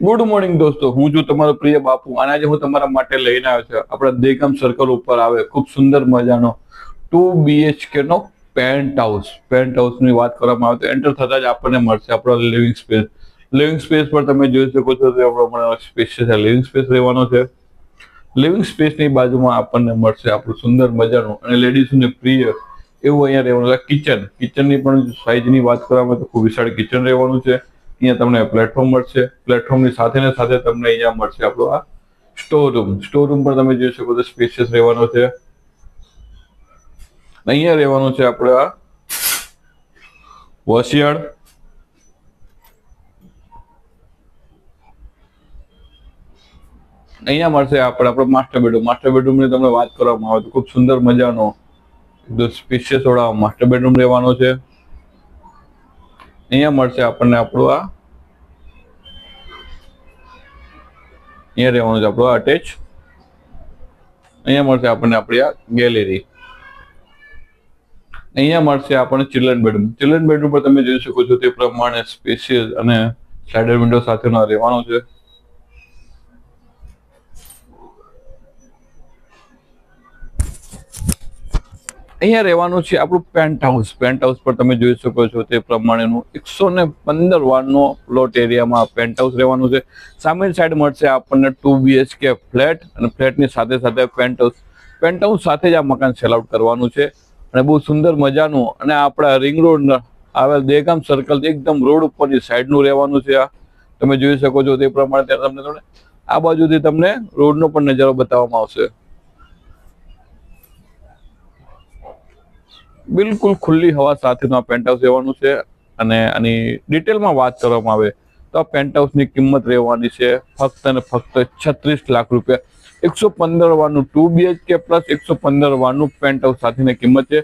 Good morning દોસ્તો, હું છું તમારો પ્રિય બાપુ. અને આજે હું તમારા માટે લઈને આવ્યો છું. આપણા દેગામ સર્કલ ઉપર આવે, ખૂબ સુંદર મજાનો ટુ બીએચકે નો પેન્ટ હાઉસ પેન્ટ હાઉસની વાત કરવામાં આવે તો એન્ટર થતા જ આપણને મળશે આપણો લિવિંગ સ્પેસ લિવિંગ સ્પેસ પર તમે જોઈ શકો છો તે આપણો છે. લિવિંગ સ્પેસ રહેવાનો છે. લિવિંગ સ્પેસની બાજુમાં આપણને મળશે આપણું સુંદર મજાનું. અને લેડીઝને પ્રિય એવું અહીંયા રહેવાનું છે. કિચન કિચનની પણ સાઇઝની વાત કરવામાં આવે તો ખૂબ વિશાળ કિચન રહેવાનું છે. અહીંયા તમને પ્લેટફોર્મ મળશે. પ્લેટફોર્મની સાથે ને સાથે તમને અહીંયા મળશે આપણો આ સ્ટોર રૂમ સ્ટોર રૂમ પર તમે જોઈ શકો તો સ્પેશિયસ રહેવાનો છે. અહીંયા રહેવાનું છે આપણે આ વસિયાળ. અહીંયા મળશે આપણે આપણો માસ્ટર બેડરૂમ માસ્ટર બેડરૂમની તમને વાત કરવામાં આવે તો ખૂબ સુંદર મજાનો સ્પેશિયસ વાળા માસ્ટર બેડરૂમ રહેવાનો છે. અહીંયા મળશે આપણને આપણું આ. અહીંયા રહેવાનું છે આપણું અટેચ અહીંયા મળશે આપણને આપણી આ ગેલેરી અહીંયા મળશે આપણને ચિલ્ડ્રન બેડરૂમ ચિલ્ડ્રન બેડરૂમ પર તમે જોઈ શકો છો તે પ્રમાણે સ્પેશિયસ અને સ્લાઇડર વિન્ડો સાથેનો રહેવાનો છે. અહીંયા રહેવાનું છે આપણું પેન્ટ હાઉસ પેન્ટ હાઉસ પર તમે જોઈ શકો છો તે પ્રમાણેનું એકસો ને પંદર વારનો પ્લોટ એરિયામાં પેન્ટ હાઉસ રહેવાનું છે. સામેની સાઈડ મળશે આપણને ટુ બીએચકે ફ્લેટ અને ફ્લેટની સાથે સાથે પેન્ટ હાઉસ પેન્ટ હાઉસ સાથે જ આ મકાન સેલ આઉટ કરવાનું છે અને બહુ સુંદર મજાનું અને આપણા રિંગ રોડ આવેલ દેગામ સર્કલ એકદમ રોડ ઉપરની સાઈડનું રહેવાનું છે આ. તમે જોઈ શકો છો તે પ્રમાણે ત્યાં તમને આ બાજુથી તમને રોડનો પણ નજારો બતાવવામાં આવશે. બિલકુલ ખુલ્લી હવા સાથેનું આ પેન્ટ હાઉસ રહેવાનું છે અને આની ડિટેલમાં વાત કરવામાં આવે તો આ પેન્ટ હાઉસની કિંમત રહેવાની છે ફક્ત અને ફક્ત છત્રીસ લાખ રૂપિયા. એકસો પંદર વાળનું ટુ બીએચકે પ્લસ એકસો પંદર વાળનું પેન્ટ હાઉસ સાથેની કિંમત છે.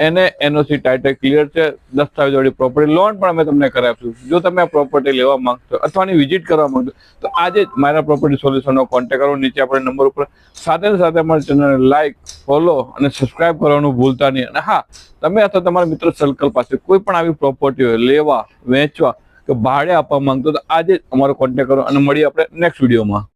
એને એનઓસી ટાઇટલ ક્લિયર છે દસ્તાવેજવાળી પ્રોપર્ટી લોન પણ અમે તમને કરાવીશું જો તમે આ પ્રોપર્ટી લેવા માંગતો અથવા વિઝિટ કરવા માંગતો તો આજે જ મારા પ્રોપર્ટી સોલ્યુશનનો કોન્ટેક્ટ કરો. નીચે આપણે નંબર ઉપર સાથે સાથે અમારી ચેનલને લાઇક ફોલો અને સબસ્ક્રાઇબ કરવાનું ભૂલતા નહીં. અને હા, તમે અથવા તમારા મિત્ર સર્કલ પાસે કોઈ પણ આવી પ્રોપર્ટી લેવા, વેચવા કે ભાડે આપવા માંગતો તો આજે જ અમારો કોન્ટેક્ટ કરો અને મળીએ આપણે નેક્સ્ટ વિડીયોમાં